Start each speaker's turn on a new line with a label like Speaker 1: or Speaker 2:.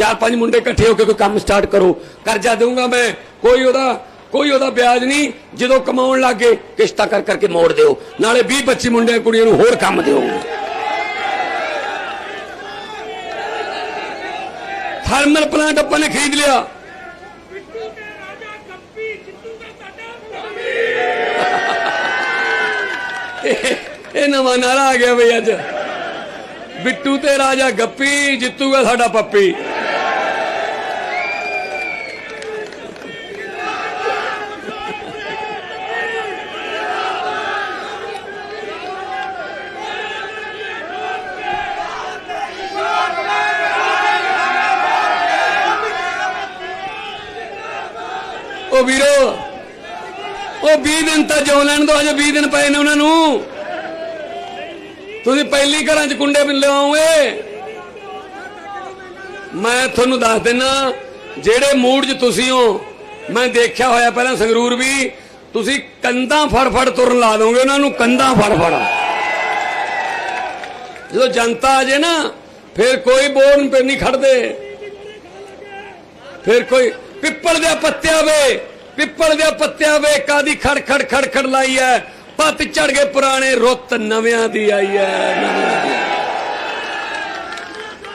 Speaker 1: ਚਾਰ ਪੰਜ ਮੁੰਡੇ ਇਕੱਠੇ ਹੋ ਕੇ ਕੋਈ ਕੰਮ ਸਟਾਰਟ ਕਰੋ। ਕਰਜ਼ਾ ਦੇਵਾਂਗਾ ਮੈਂ। ਕੋਈ ਉਹਦਾ ਕੋਈ ਉਹਦਾ ਵਿਆਜ ਨਹੀਂ। ਜਦੋਂ ਕਮਾਉਣ ਲੱਗੇ ਕਿਸ਼ਤਾ ਕਰ ਕਰਕੇ ਮੋੜ ਦਿਓ। ਨਾਲੇ 20 25 ਮੁੰਡਿਆਂ ਕੁੜੀਆਂ ਨੂੰ ਹੋਰ ਕੰਮ ਦਿਓ। ਥਰਮਲ ਪਲਾਂਟ ਆਪਾਂ ਨੇ ਖਰੀਦ ਲਿਆ। ਇਹ ਇਹ ਨਵਾਂ ਨਾਰਾ ਆ ਗਿਆ ਬਈ ਅੱਜ। ਬਿੱਟੂ ਤੇ ਰਾਜਾ ਗੱਪੀ, ਜਿੱਤੂਗਾ ਸਾਡਾ ਪੱਪੀ। ਉਹ ਵੀਰੋ, ਉਹ 20 ਦਿਨ ਤਾਂ ਜਿਉ ਲੈਣ ਦੋ ਅਜੇ 20 ਦਿਨ ਪਏ ਨੇ ਉਹਨਾਂ ਨੂੰ। ਤੁਸੀਂ ਪਹਿਲੀ ਘਰਾਂ 'ਚ ਕੁੰਡੇ ਵੀ ਲਿਆਓਗੇ ਮੈਂ ਤੁਹਾਨੂੰ ਦੱਸ ਦਿੰਨਾ, ਜਿਹੜੇ ਮੂਡ 'ਚ ਤੁਸੀਂ ਹੋ, ਮੈਂ ਦੇਖਿਆ ਹੋਇਆ ਪਹਿਲਾਂ ਸੰਗਰੂਰ ਵੀ, ਤੁਸੀਂ ਕੰਧਾਂ ਫੜ ਫੜ ਤੁਰਨ ਲਾ ਦੋਗੇ, ਉਹਨਾਂ ਨੂੰ ਕੰਧਾਂ ਫੜ ਫੜ ਜਦੋਂ ਜਨਤਾ ਆ ਜੇ ਨਾ, ਫਿਰ ਕੋਈ ਬੋਰਨ ਤੇ ਨਹੀਂ ਖੜਦੇ। ਫਿਰ ਕੋਈ ਪਿੱਪਲ ਦੇ ਪੱਤਿਆਂ ਵੇ, ਪਿੱਪਲ ਦੇ ਪੱਤਿਆਂ ਵੇ, ਕਾਦੀ ਖੜ ਖੜ ਖੜ ਖੜ ਲਾਈ ਐ। ਪੱਤ ਝੜ ਗਏ ਪੁਰਾਣੇ, ਰੁੱਤ ਨਵਿਆਂ ਦੀ ਆਈ ਐ।